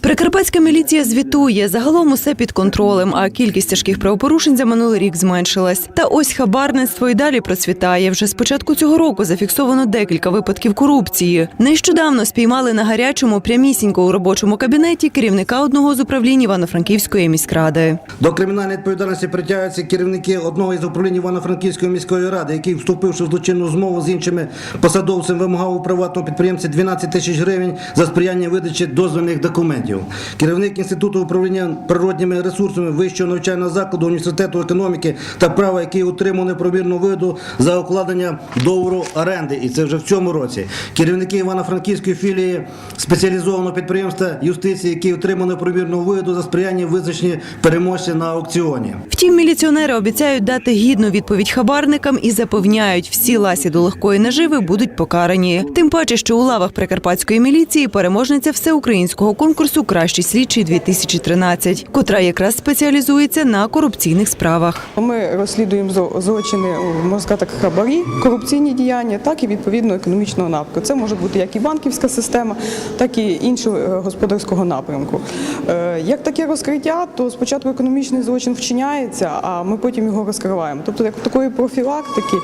Прикарпатська міліція звітує. Загалом усе під контролем, а кількість тяжких правопорушень за минулий рік зменшилась. Та ось хабарництво і далі процвітає. Вже з початку цього року зафіксовано декілька випадків корупції. Нещодавно спіймали на гарячому прямісінько у робочому кабінеті керівника одного з управлінь Івано-Франківської міськради. До кримінальної відповідальності притягуються керівники одного із управлінь Івано-Франківської міської ради, який, вступивши в злочинну змову з іншими посадовцями, вимагав у приватного підприємця 12 тисяч гривень за сприяння видачі дозвільних документів. Керівник інституту управління природніми ресурсами вищого навчального закладу університету економіки та права, який отримав непробірну виду за укладення договору оренди, і це вже в цьому році. Керівники Івано-Франківської філії спеціалізованого підприємства юстиції, які отримали непробірну виду за сприяння визначенні переможця на аукціоні. Втім, міліціонери обіцяють дати гідну відповідь хабарникам і запевняють, всі ласі до легкої наживи будуть покарані. Тим паче, що у лавах прикарпатської міліції переможниця всеукраїнського конкурсу Кращий слідчий 2013 котра якраз спеціалізується на корупційних справах. Ми розслідуємо злочини, можна так, хабарі, корупційні діяння, так і відповідно економічного напрямку. Це може бути як і банківська система, так і іншого е, господарського напрямку. Е, Як таке розкриття, то спочатку економічний злочин вчиняється, а ми потім його розкриваємо. Тобто, як такої профілактики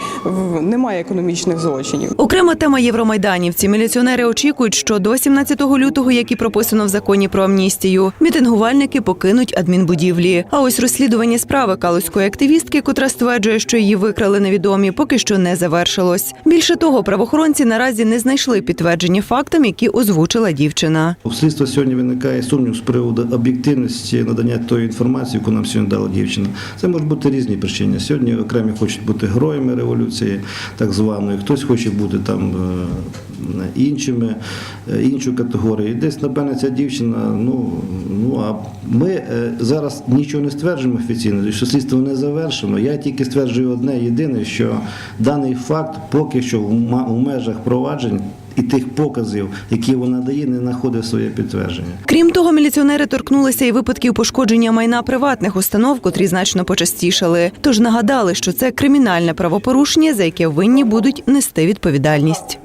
немає економічних злочинів. Окрема тема євромайданівці. Міліціонери очікують, що до 17 лютого, як і прописано в законі про амністію, мітингувальники покинуть адмінбудівлі. А ось розслідування справи калузької активістки, котра стверджує, що її викрали невідомі, поки що не завершилось. Більше того, правоохоронці наразі не знайшли підтвердження фактам, які озвучила дівчина. У слідства сьогодні виникає сумнів з приводу об'єктивності надання тої інформації, яку нам сьогодні дала дівчина. Це можуть бути різні причини. Сьогодні окремі хочуть бути героями революції, так званої, хтось хоче бути там е, іншими, е, іншою категорією. Десь, напевне, ця дівчина, ну, ну а ми е, зараз нічого не стверджуємо офіційно, що слідство не завершено. Я тільки стверджую одне єдине, що даний факт поки що в межах проваджень і тих показів, які вона дає, не знаходить своє підтвердження. Крім того, міліціонери торкнулися і випадків пошкодження майна приватних установ, котрі значно почастішали. Тож нагадали, що це кримінальне правопорушення, за яке винні будуть нести відповідальність.